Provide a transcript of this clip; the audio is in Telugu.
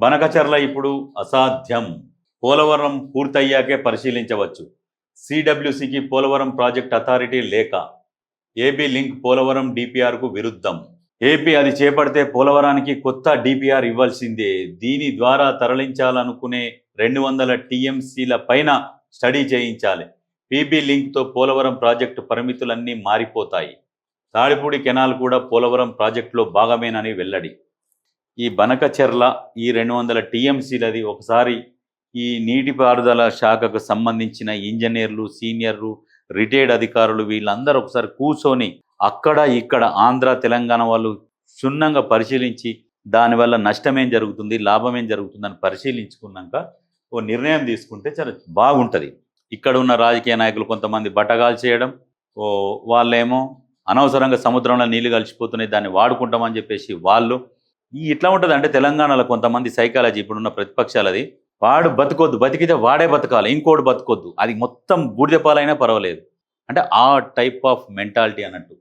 బనకచర్ల ఇప్పుడు అసాధ్యం. పోలవరం పూర్తయ్యాకే పరిశీలించవచ్చు. సిడబ్ల్యూసికి పోలవరం ప్రాజెక్ట్ అథారిటీ లేక. ఏబీ లింక్ పోలవరం డిపిఆర్కు విరుద్ధం. ఏపీ అది చేపడితే పోలవరానికి కొత్త డిపిఆర్ ఇవ్వాల్సిందే. దీని ద్వారా తరలించాలనుకునే రెండు వందల టీఎంసీల పైన స్టడీ చేయించాలి. పీబీ లింక్తో పోలవరం ప్రాజెక్టు పరిమితులన్నీ మారిపోతాయి. తాడిపూడి కెనాల్ కూడా పోలవరం ప్రాజెక్టులో భాగమేనని వెల్లడి. ఈ బనకచెర్ల ఈ రెండు వందల టీఎంసీలది ఒకసారి ఈ నీటిపారుదల శాఖకు సంబంధించిన ఇంజనీర్లు సీనియర్లు రిటైర్డ్ అధికారులు వీళ్ళందరూ ఒకసారి కూర్చొని అక్కడ ఇక్కడ ఆంధ్ర తెలంగాణ వాళ్ళు క్షుణ్ణంగా పరిశీలించి దానివల్ల నష్టమేం జరుగుతుంది లాభం ఏం జరుగుతుందని పరిశీలించుకున్నాక ఓ నిర్ణయం తీసుకుంటే చాలా బాగుంటుంది. ఇక్కడ ఉన్న రాజకీయ నాయకులు కొంతమంది బట్టగాలు చేయడం ఓ వాళ్ళేమో అనవసరంగా సముద్రంలో నీళ్ళు కలిసిపోతున్నాయి దాన్ని వాడుకుంటామని చెప్పేసి వాళ్ళు ఈ ఇట్లా ఉంటుంది అంటే తెలంగాణలో కొంతమంది సైకాలజీ ఇప్పుడున్న ప్రతిపక్షాలది వాడు బతుకొద్దు బతికితే వాడే బతకాలి ఇంకోటి బతుకొద్దు. అది మొత్తం బూడిదపాలైనా పర్వాలేదు. అంటే ఆ టైప్ ఆఫ్ మెంటాలిటీ అన్నట్టు.